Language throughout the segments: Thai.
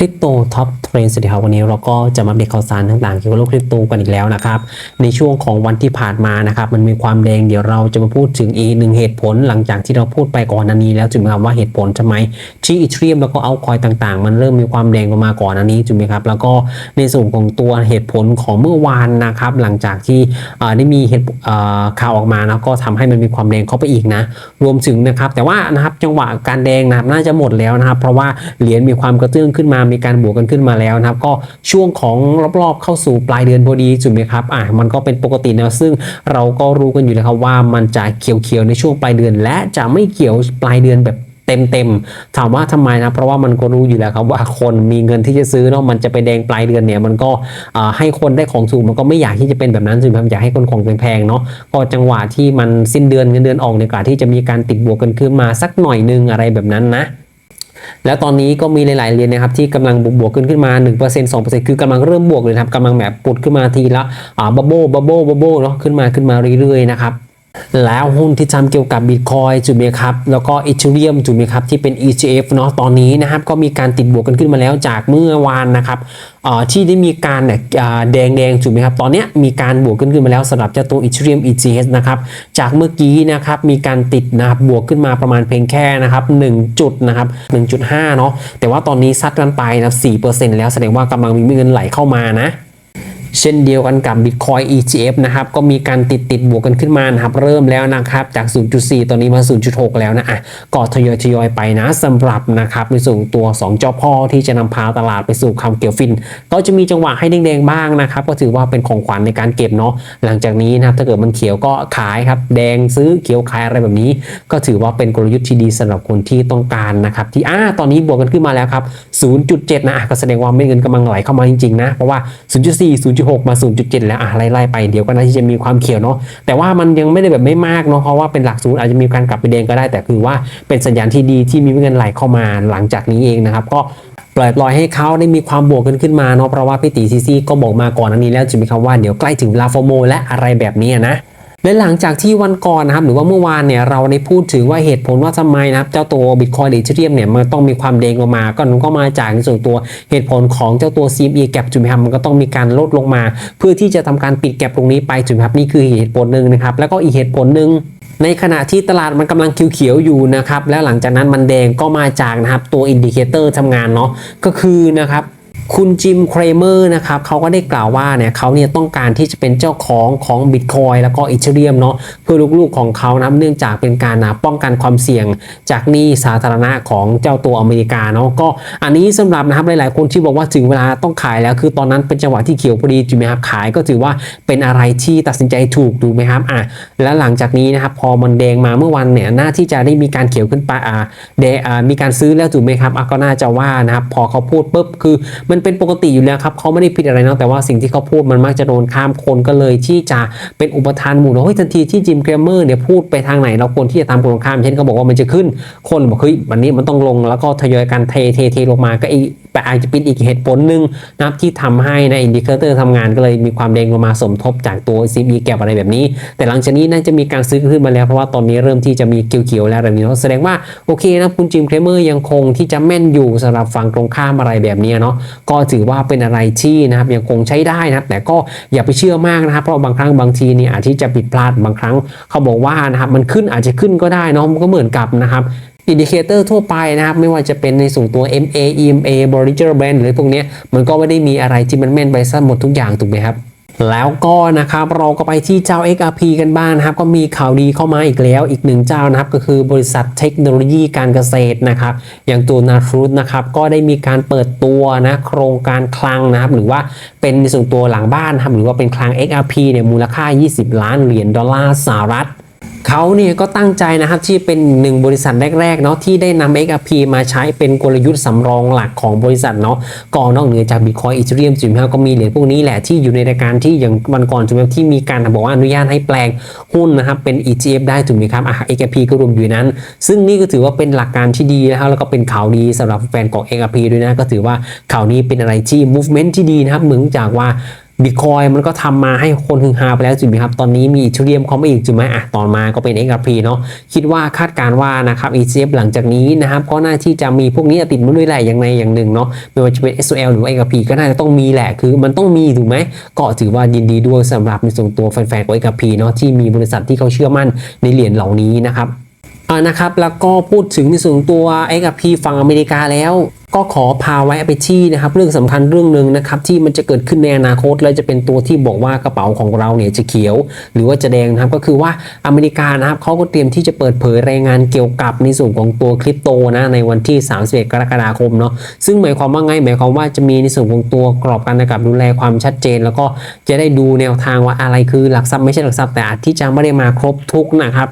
คริปโตท็อปเทรนด์สวัสดีครับวันนี้เราก็จะมาเดตข่าวสารต่างๆเกี่ยวกับโลกคริปโตกันอีกแล้วนะครับในช่วงของวันที่ผ่านมานะครับมันมีความแดงเดี๋ยวเราจะมาพูดถึงอีกหนึ่งเหตุผลหลังจากที่เราพูดไปก่อนหน้านี้แล้วจุดไหมครับว่าเหตุผลทำไมที่อีเทรียมแล้วก็เอาคอยต่างๆ มันเริ่มมีความแดงออกมาก่อนหน้านี้จุดไหมครับแล้วก็ในส่วนของตัวเหตุผลของเมื่อวานนะครับหลังจากที่ได้มีเหตุข่าวออกมานะก็ทำให้มันมีความแดงเข้าไปอีกนะรวมถึงนะครับแต่ว่านะครับจังหวะการแดงนะครับน่าจะหมดแล้วนะครับเพราะว่าเหรียญมีความกระเตื้องขึ้นมามีการบวกกันขึ้นมาแล้วนะครับก็ช่วงของรอบๆเข้าสู่ปลายเดือนพอดีจุดไหมครับอะมันก็เป็นปกตินะซึ่งเราก็รู้กันอยู่แล้วครับว่ามันจะเขียวๆในช่วงปลายเดือน และจะไม่เขียวปลายเดือนแบบเต็มๆ ถามว่าทำไมนะ เพราะว่ามันก็รู้อยู่แล้วครับว่าคนมีเงินที่จะซื้อเนาะ มันจะไปแดงปลายเดือนเนี่ย มันก็ให้คนได้ของถูก มันก็ไม่อยากที่จะเป็นแบบนั้นใช่ไหมครับอยากให้คนของแพงๆ เนาะ ก็จังหวะที่มันสิ้นเดือนเงินเดือนออกในกาที่จะมีการติดบวกกันขึ้นมาสักหน่อยนึงอะไรแบบนั้นนะ แล้วตอนนี้ก็มีหลาย ๆ เหรียญนะครับที่กำลังบวกบวกขึ้นขึ้นมา 1% 2%คือกำลังเริ่มบวกเลยครับกำลังแบบปุดขึ้นมาทีละอ่าบับโบ้บับโบ้บับโบ้เนาะขึ้นมาขึ้นมาเรื่อย ๆ นะครับ แล้วหุ้นที่ทำเกี่ยวกับบิตคอยจุดไหมครับ แล้วก็อีเทเรียมจุดไหมครับที่เป็น ETF เนาะตอนนี้นะครับก็มีการติดบวกกันขึ้นมาแล้วจากเมื่อวานนะครับที่ได้มีการเนี่ยแดงแดงจุดไหมครับตอนนี้มีการบวกขึ้นขึ้นมาแล้วสำหรับเจ้าตัวอีเทเรียม ETH นะครับจากเมื่อกี้นะครับมีการติดนะครับบวกขึ้นมาประมาณเพียงแค่นะครับ1จุดนะครับ1.5เนาะแต่ว่าตอนนี้ซัดกันไปนะ4%แล้วแสดงว่ากำลังมีเงินไหลเข้ามานะ เช่นเดียวกันกับ Bitcoin ETF นะครับก็มีการติดติดบวกกันขึ้นมานะครับเริ่มแล้วนะครับจาก 0.4 ตอนนี้มา 0.6 แล้วนะอะก็ทยอยทยอยไปนะสำหรับนะครับในส่วนตัว 2 เจ้าพ่อที่จะนำพาตลาดไปสู่คำเกี่ยวฟิน ก็จะมีจังหวะให้แดงๆบ้างนะครับก็ถือว่าเป็นของขวัญในการเก็บเนาะหลังจากนี้นะครับถ้าเกิดมันเขียวก็ขายครับแดงซื้อเขียวขายอะไรแบบนี้ ก็ถือว่าเป็นกลยุทธ์ที่ดีสำหรับคนที่ต้องการนะครับที่อ่าตอนนี้บวกกันขึ้นมาแล้วครับ 0.7 นะอะก็แสดงว่าไม่เงินกำลังไหลเข้ามาจริงๆนะเพราะว่า 0.4 0.6มา 0.7 แล้วอะไล่ๆไปเดี๋ยวก็น่าที่จะมีความเขียวเนาะแต่ว่ามันยังไม่ได้แบบไม่มากเนาะเพราะว่าเป็นหลักศูนย์อาจจะมีการกลับไปแดงก็ได้ แต่คือว่าเป็นสัญญาณที่ดีที่มีเงินไหลเข้ามาหลังจากนี้เองนะครับก็ปล่อยปล่อยให้เขาได้มีความบวกกันขึ้นมาเนาะเพราะว่าพี่ตีซีซีก็บอกมาก่อนอันนี้แล้วจะมีคำว่าเดี๋ยวใกล้ถึงลาโฟโมและอะไรแบบนี้นะ และหลังจากที่วันก่อนนะครับหรือว่าเมื่อวานเนี่ยเราได้พูดถึงว่าเหตุผลว่าทำไมนะครับเจ้าตัว Bitcoin หรือ Ethereum เนี่ยมันต้องมีความเด้งออกมา ก็มันก็มาจากในส่วนตัวเหตุผลของเจ้าตัว CME gap จุดไหมครับมันก็ต้องมีการลดลงมา เพื่อที่จะทำการปิดแกลบตรงนี้ไปจุดไหมครับนี่คือเหตุผลหนึ่งนะครับแล้วก็อีกเหตุผลหนึ่งในขณะที่ตลาดมันกำลังเขียวๆอยู่นะครับแล้วหลังจากนั้นมันแดงก็มาจากนะครับตัวอินดิเคเตอร์ทำงานเนาะก็คือนะครับ คุณจิมเครเมอร์นะครับเขาก็ได้กล่าวว่าเนี่ยเขาเนี่ยต้องการที่จะเป็นเจ้าของของ Bitcoin แล้วก็อีเทเรียมเนาะเพื่อลูกๆของเขานะเนื่องจากเป็นการนะป้องกันความเสี่ยงจากหนี้สาธารณะของเจ้าตัวอเมริกาเนาะก็อันนี้สำหรับนะครับหลายๆ คนที่บอกว่าถึงเวลาต้องขายแล้ว คือตอนนั้นเป็นจังหวะที่เขียวพอดีถูกไหมครับขายก็ถือว่าเป็นอะไรที่ตัดสินใจถูกถูกไหมครับอะแล้วหลังจากนี้นะครับพอมันแดงมาเมื่อวันเนี่ยน่าที่จะได้มีการเขียวขึ้นไปอ่าแดอ่ามีการซื้อแล้วถูกไหมครับอะก็น่าจะว่านะครับพอเขาพูดปุ๊บคือมันเป็นปกติอยู่แล้วครับเขาไม่ได้ผิดอะไรนะแต่ว่าสิ่งที่เขาพูดมันมักจะโดนข้ามคนก็เลยที่จะเป็นอุปทานหมู่เนะเฮ้ยทันทีที่จิมเกรมเมอร์เนี่ยพูดไปทางไหนเราควรที่จะตามคนตรงข้ามเช่นเขาบอกว่ามันจะขึ้นคนบอกเฮ้ยวันนี้มันต้องลงแล้วก็ทยอยกันเทเทเทลงมาก็อีกแต่อาจจะเป็นอีกเหตุผลหนึ่งนะครับที่ทำให้ในอินดิเคเตอร์ทำงานก็เลยมีความแดงลงมาสมทบจากตัว CB แกบอะไรแบบนี้ แต่หลังจากนี้น่าจะมีการซื้อขึ้นมาแล้ว เพราะว่าตอนนี้เริ่มที่จะมีเขียวๆแล้วแบบนี้เนาะแสดงว่าโอเคนะคุณจิมเครเมอร์ยังคงที่จะแม่นอยู่สำหรับฝั่งตรงข้ามอะไรแบบนี้เนาะก็ถือว่าเป็นอะไรที่นะครับยังคงใช้ได้นะครับ แต่ก็อย่าไปเชื่อมากนะครับ เพราะบางครั้งบางทีเนี่ยอาจที่จะผิดพลาดบางครั้งเขาบอกว่านะครับมันขึ้นอาจจะขึ้นก็ได้นะมันก็เหมือนกับนะครับอินดิเคเตอร์ทั่วไปนะครับ ไม่ว่าจะเป็นในส่วนตัว MA EMA Bollinger Band หรือพวกนี้มันก็ไม่ได้มีอะไรที่มันแม่นไปซะหมดทุกอย่างถูกไหมครับ แล้วก็นะครับเราก็ไปที่เจ้า XRP กันบ้างนะครับ ก็มีข่าวดีเข้ามาอีกแล้วอีกหนึ่งเจ้านะครับ ก็คือบริษัทเทคโนโลยีการเกษตรนะครับ อย่างตัวนาฟรุตนะครับ ก็ได้มีการเปิดตัวนะโครงการคลังนะครับ หรือว่าเป็นในส่วนตัวหลังบ้านนะครับหรือว่าเป็นคลัง XRP เนี่ยมูลค่า 20 ล้านเหรียญดอลลาร์สหรัฐ เขาเนี่ยก็ตั้งใจนะครับที่เป็นหนึ่งบริษัทแรกๆเนาะที่ได้นำ XRP มาใช้เป็นกลยุทธ์สำรองหลักของบริษัทเนาะก่อนนอกเหนือจาก Bitcoin Ethereum จุดห้าก็มีเหรียญพวกนี้แหละที่อยู่ในรายการที่อย่างวันก่อนจุดที่มีการบอกว่าอนุญาตให้แปลงหุ้นนะครับเป็น ETF ได้ถูกไหมครับอะ XRP ก็รวมอยู่นั้น ซึ่งนี่ก็ถือว่าเป็นหลักการที่ดีนะครับแล้วก็เป็นข่าวดีสำหรับแฟนของ XRP ด้วยนะก็ถือว่าข่าวนี้เป็นอะไรที่ movement ที่ดีนะครับเหมือนจากว่า บิตคอยมันก็ทำมาให้คนฮือฮาไปแล้วจุดไหมครับ ตอนนี้มีอีเทเรียมเข้ามาอีกจุดไหมอะต่อมาก็เป็น XRP เนาะคิดว่าคาดการว่านะครับ ETF หลังจากนี้นะครับก็น่าที่จะมีพวกนี้ติดมาด้วยแหละอย่างใดอย่างหนึ่งเนาะไม่ว่าจะเป็น SOL หรือว่า XRP ก็น่าจะต้องมีแหละคือมันต้องมีถูกไหมก็ถือว่ายินดีด้วยสำหรับในส่วนตัวแฟนๆของ XRP เนาะที่มีบริษัทที่เขาเชื่อมั่นในเหรียญเหล่านี้นะครับอ่านะครับแล้วก็พูดถึงในส่วนตัว XRP ฝั่งอเมริกาแล้ว ก็ขอพาไว้ไปที่นะครับเรื่องสำคัญเรื่องหนึ่งนะครับที่มันจะเกิดขึ้นในอนาคตและจะเป็นตัวที่บอกว่ากระเป๋าของเราเนี่ยจะเขียว หรือว่าจะแดงนะครับก็คือว่าอเมริกานะครับเขาก็เตรียมที่จะเปิดเผยรายงานเกี่ยวกับในส่วนของตัวคริปโตนะในวันที่ 31 กรกฎาคมเนาะซึ่งหมายความว่าไงหมายความว่าจะมีในส่วนของตัวกรอบการกำกับดูแลความชัดเจน แล้วก็จะได้ดูแนวทางว่าอะไรคือหลักทรัพย์ไม่ใช่หลักทรัพย์แต่อาจที่จะไม่ได้มาครบทุกนะครับ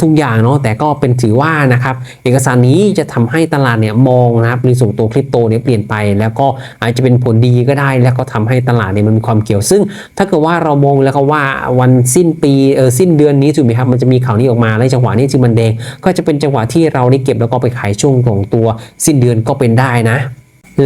ทุกอย่างเนาะแต่ก็เป็นถือว่านะครับเอกสารนี้จะทำให้ตลาดเนี่ยมองนะครับในส่วนตัวคริปโตเนี่ยเปลี่ยนไป แล้วก็อาจจะเป็นผลดีก็ได้ แล้วก็ทำให้ตลาดเนี่ยมันมีความเกี่ยว ซึ่ง ถ้าเกิดว่าเรามองแล้วก็ว่าวันสิ้นปีเออสิ้นเดือนนี้ถูกไหมครับมันจะมีข่าวนี้ออกมาและจังหวะนี้จึงมันแดงก็จะเป็นจังหวะที่เราได้เก็บแล้วก็ไปขายช่วงของตัวสิ้นเดือนก็เป็นได้นะ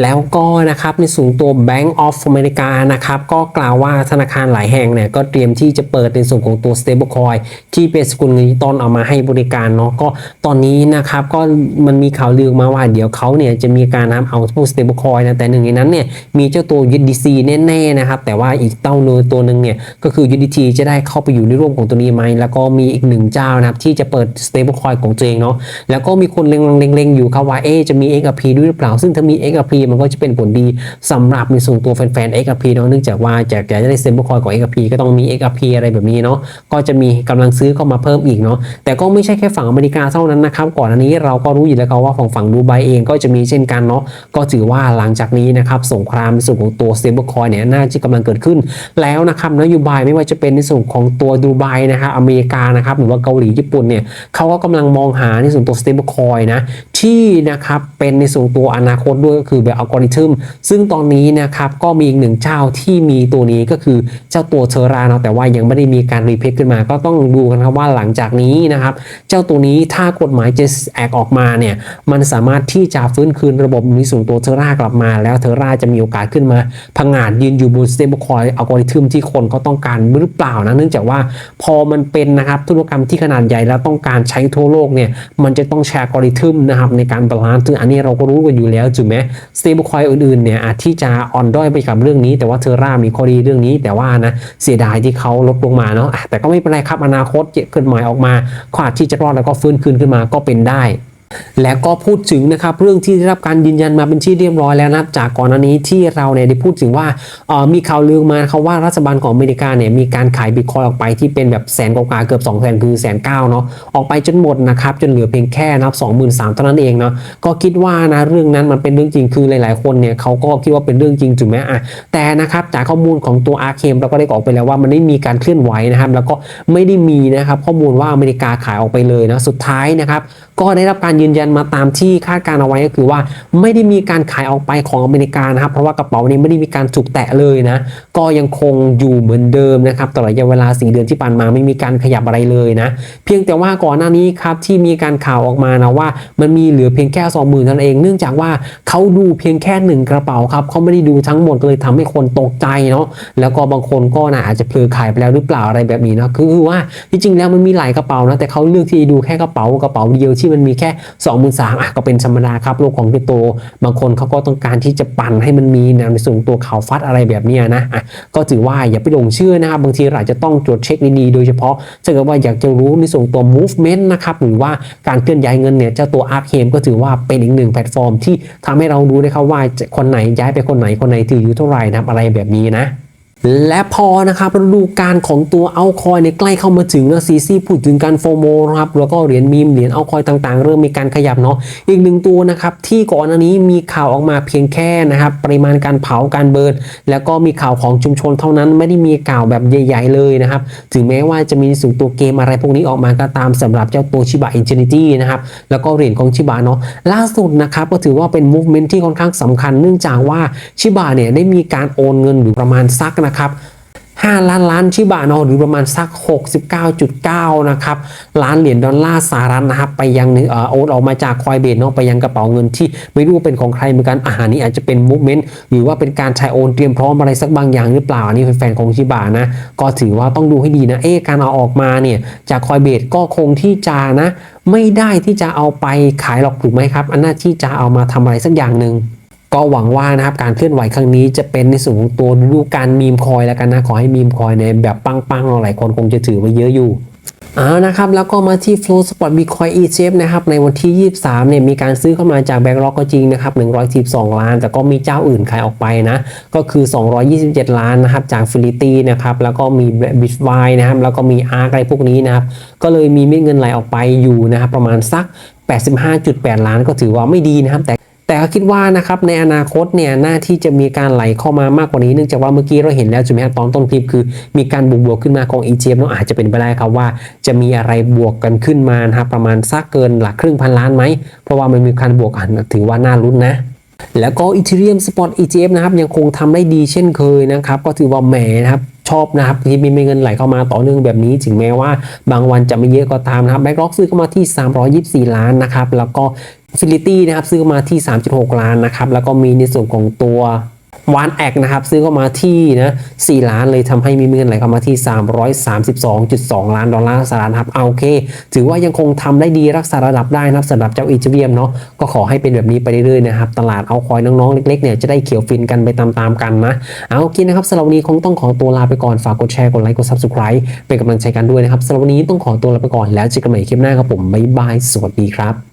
แล้วก็นะครับในส่วนตัว Bank of America นะครับก็กล่าวว่าธนาคารหลายแห่งเนี่ยก็เตรียมที่จะเปิดในส่วนของตัว stablecoin ที่เป็นสกุลเงินดิจิตอลเอามาให้บริการเนาะก็ตอนนี้นะครับก็มันมีข่าวลือมาว่าเดี๋ยวเขาเนี่ยจะมีการนำเอาพวก stablecoin นะแต่หนึ่งในนั้นเนี่ยมีเจ้าตัว USDC แน่ๆนะครับแต่ว่าอีกเต้าเนื้อตัวหนึ่งเนี่ยก็คือ USDT จะได้เข้าไปอยู่ในร่วมของตัวนี้ไหมแล้วก็มีอีกหนึ่งเจ้านะครับที่จะเปิด stablecoin ของตัวเองเนาะแล้วก็มีคนเล็งๆอยู่ครับว่าเอจะมี XRP ด้วยหรือเปล่าซึ่งถ้ามี XRP มันก็จะเป็นผลดีสำหรับในส่วนตัวแฟนๆ XRP เนาะเนื่องจากว่าจากจะได้เซ็นบุคอยของ XRP ก็ต้องมี XRP อะไรแบบนี้เนาะก็จะมีกำลังซื้อเข้ามาเพิ่มอีกเนาะแต่ก็ไม่ใช่แค่ฝั่งอเมริกาเท่านั้นนะครับก่อนอันนี้เราก็รู้อยู่แล้วครับว่าฝั่งฝั่งดูไบเองก็จะมีเช่นกันเนาะก็ถือว่าหลังจากนี้นะครับสงครามในส่วนของตัว stablecoin เนี่ยน่าจะกำลังเกิดขึ้น แล้วนะครับนโยบายไม่ว่าจะเป็นในส่วนของตัวดูไบนะครับอเมริกานะครับหรือว่าเกาหลีญี่ปุ่นเนี่ยเขาก็กำลังมองหาในส่วนตัว stablecoin นะที่นะครับเป็นในส่วนตัวอนาคตด้วยก็คือแบบอัลกอริทึมซึ่งตอนนี้นะครับก็มีอีกหนึ่งเจ้าที่มีตัวนี้ก็คือเจ้าตัวเทอราเนาะแต่ว่ายังไม่ได้มีการรีเพคขึ้นมา ก็ต้องดูกันครับว่าหลังจากนี้นะครับเจ้าตัวนี้ถ้ากฎหมายจะแอกออกมาเนี่ยมันสามารถที่จะฟื้นคืนระบบในส่วนตัวเทอรากลับมา แล้วเทอราจะมีโอกาสขึ้นมาพังงาดยืนอยู่บน stablecoin อัลกอริทึมที่คนเขาต้องการหรือเปล่านะเนื่องจากว่าพอมันเป็นนะครับธุรกรรมที่ขนาดใหญ่แล้วต้องการใช้ทั่วโลกเนี่ยมันจะต้องแชร์อัลกอริทึมนะครับในการบาลานซ์ซึ่งอันนี้เราก็รู้กันอยู่แล้วถูกไหมสเตเบิลคอยอื่นๆเนี่ยอาจที่จะอ่อนด้อยไปกับเรื่องนี้ แต่ว่าเทอร่ามีข้อดีเรื่องนี้ แต่ว่านะเสียดายที่เขาลดลงมาเนาะอะแต่ก็ไม่เป็นไรครับอนาคตเกิดหมายออกมาเขาอาจที่จะรอดแล้วก็ฟื้นคืนขึ้นมาก็เป็นได้ และก็พูดถึงนะครับเรื่องที่ได้รับการยืนยันมาเป็นที่เรียบร้อยแล้วนะจากก่อนหน้านี้ที่เราเนี่ยได้พูดถึงว่าออมีข่าวลือมาครับว่ารัฐบาลของอเมริกาเนี่ยมีการขายบิตคอยออกไปที่เป็นแบบแสนกว่าเกือบ2องแสนคือแสนเก้าเนาะออกไปจนหมดนะครับจนเหลือเพียงแค่นับ2 3 0 0 0เท่านั้นเองเนาะก็คิดว่านะเรื่องนั้นมันเป็นเรื่องจริงคือหลาย ๆ คนเนี่ยเขาก็คิดว่าเป็นเรื่องจริงถูกไหมอะแต่นะครับจากข้อมูลของตัวอาร์เคมเราก็ได้ออกไปแล้วว่ามันไม่มีการเคลื่อนไหวนะครับแล้วก็ไม่ได้มีนะครับข้อมูลว่าอเมริกาขายออกไปเลยนะสุดท้ายนะครับก็ได้รับการยืนยันมาตามที่คาดการเอาไว้ก็คือว่า ไม่ได้มีการขายออกไปของอเมริกานะครับเพราะว่ากระเป๋านี้ไม่ได้มีการถูกแตะเลยนะก็ยังคงอยู่เหมือนเดิมนะครับตลอดระยะเวลา 4 เดือนที่ผ่านมาไม่มีการขยับอะไรเลยนะเพียงแต่ว่าก่อนหน้านี้ครับที่มีการข่าวออกมานะว่า มันมีเหลือเพียงแค่2 0,000เท่านั้นเองเนื่องจากว่าเขาดูเพียงแค่หนึ่งกระเป๋าครับเขาไม่ได้ดูทั้งหมดก็เลยทำให้คนตกใจเนาะแล้วก็บางคนก็น่าอาจจะเพลือขายไปแล้วหรือเปล่าอะไรแบบนี้นะคือว่าที่จริงแล้วมันมีหลายกระเป๋านะแต่เขาเลือกที่จะดูแค่กระเป๋ากระเป๋าเดียวที่มันมีแค่23,000อะก็เป็นธรรมดาครับโลกของคริปโต บางคนเขาก็ต้องการที่จะปั่นให้มันมีในส่วนตัวข่าวฟัดอะไรแบบนี้นะอะก็ถือว่าอย่าไปหลงเชื่อนะครับบางทีเราอาจจะต้องตรวจเช็คดีๆโดยเฉพาะถ้าเกิดว่าอยากจะรู้ในส่วนตัว movement นะครับหรือว่าการเคลื่อนย้ายเงินเนี่ยเจ้าตัว Arc Game ก็ถือว่าเป็นอีกหนึ่งแพลตฟอร์มที่ทำให้เรารู้นะครับว่าคนไหนย้ายไปคนไหนคนไหนถืออยู่เท่าไหร่นะอะไรแบบนี้นะ และพอนะครับฤดูการของตัวเอาคอยเนี่ยใกล้เข้ามาถึงนะซีซีพูดถึงการโฟโมนะครับแล้วก็เหรียญมีมเหรียญเอาคอยต่างๆ เริ่มมีการขยับเนาะอีกหนึ่งตัวนะครับที่ก่อนหน้านี้มีข่าวออกมาเพียงแค่นะครับปริมาณการเผาการเบิร์นแล้วก็มีข่าวของชุมชนเท่านั้นไม่ได้มีข่าวแบบใหญ่ ๆ เลยนะครับถึงแม้ว่าจะมีสูงตัวเกมอะไรพวกนี้ออกมาก็ตามสำหรับเจ้าตัวชิบะอินฟินิตี้นะครับแล้วก็เหรียญของชิบะเนาะล่าสุดนะครับก็ถือว่าเป็นมูฟเมนที่ค่อนข้างสำคัญ เนื่องจากว่าชิบะเนี่ยได้มีการโอนเงินอยู่ประมาณซักนะครับ5ล้านล้านชิบะเนาะหรือประมาณสัก 69.9 นะครับล้านเหรียญดอลลาร์สหรัฐนะครับไปยังเอ่อโอนออกมาจากคอยเบนเนาะไปยังกระเป๋าเงินที่ไม่รู้ว่าเป็นของใครเหมือนกันอาหารนี้อาจจะเป็นมูฟเมนต์หรือว่าเป็นการใช้โอนเตรียมพร้อมอะไรสักบางอย่างหรือเปล่าอันนี้แฟนๆของชิบะนะก็ถือว่าต้องดูให้ดีนะเอ๊ะการเอาออกมาเนี่ยจากคอยเบนก็คงที่จะนะ ไม่ได้ที่จะเอาไปขายหรอกถูกไหมครับ อันน่าที่จะเอามาทำอะไรสักอย่างหนึ่ง ก็หวังว่านะครับการเคลื่อนไหวครั้งนี้จะเป็นในส่วนของตัวดูการมีมคอยแล้วกันนะขอให้มีมคอยในแบบปังๆเราหลายคนคงจะถือไว้เยอะอยู่อ่านะครับแล้วก็มาที่ Flow Spot Bitcoin ETF นะครับในวันที่ 23เนี่ยมีการซื้อเข้ามาจาก BlackRock ก็จริงนะครับ112 ล้าน แต่ก็มีเจ้าอื่นขายออกไปนะ ก็คือ 227 ล้านนะครับจาก f i l i t y นะครับแล้วก็มี Bitwise นะครับแล้วก็มี ARK อะไรพวกนี้นะครับ ก็เลยมีเม็ดเงินไหลออกไปอยู่นะครับประมาณสัก 85.8 ล้านก็ถือว่าไม่ดีนะครับแต่ แต่ก็คิดว่านะครับในอนาคตเนี่ยหน้าที่จะมีการไหลเข้ามามากกว่านี้เนื่องจากว่าเมื่อกี้เราเห็นแล้วใช่ไหมตอนต้นคลิปคือมีการบวกบวกขึ้นมาของ EGF เนาะอาจจะเป็นไปได้ครับว่า จะมีอะไรบวกกันขึ้นมานะครับประมาณสักเกินหลักครึ่งพันล้านไหมเพราะว่ามันมีการบวกกันถือว่าน่าลุ้นนะแล้วก็ Ethereum Spot ETF นะครับยังคงทำได้ดีเช่นเคยนะครับ ก็ถือว่าแหมนะครับ อบนะครับที่มีเงินไหลเข้ามาต่อเนื่องแบบนี้ ถึงแม้ว่าบางวันจะไม่เยอะก็ตามนะครับแบ็กล็อกซื้อเข้ามาที่ 324 ล้านนะครับแล้วก็ฟิลิตี้นะครับซื้อมาที่ 3.6 ล้านนะครับแล้วก็มีในส่วนของตัว วานแอกนะครับซื้อเข้ามาที่นะ4ล้านเลยทำให้มีเงินไหลเข้ามาที่ 332.2 ล้านดอลลาร์สหรัฐครับเอาโอเค ถือว่ายังคงทำได้ดีรักษาระดับได้นะครับสำหรับเจ้าอีเทเรียมเนาะก็ขอให้เป็นแบบนี้ไปเรื่อยๆนะครับตลาดเอาคอยน้องๆเล็กๆเนี่ยจะได้เขียวฟินกันไปตามๆกันนะเอาโอเคนะครับสำหรับวันนี้คงต้องขอตัวลาไปก่อนฝากกดแชร์กดไลค์กด subscribe เป็นกำลังใจกันด้วยนะครับสำหรับวันนี้ต้องขอตัวลาไปก่อนแล้วเจอกันใหม่คลิปหน้าครับผมบ๊ายบายสวัสดีครับ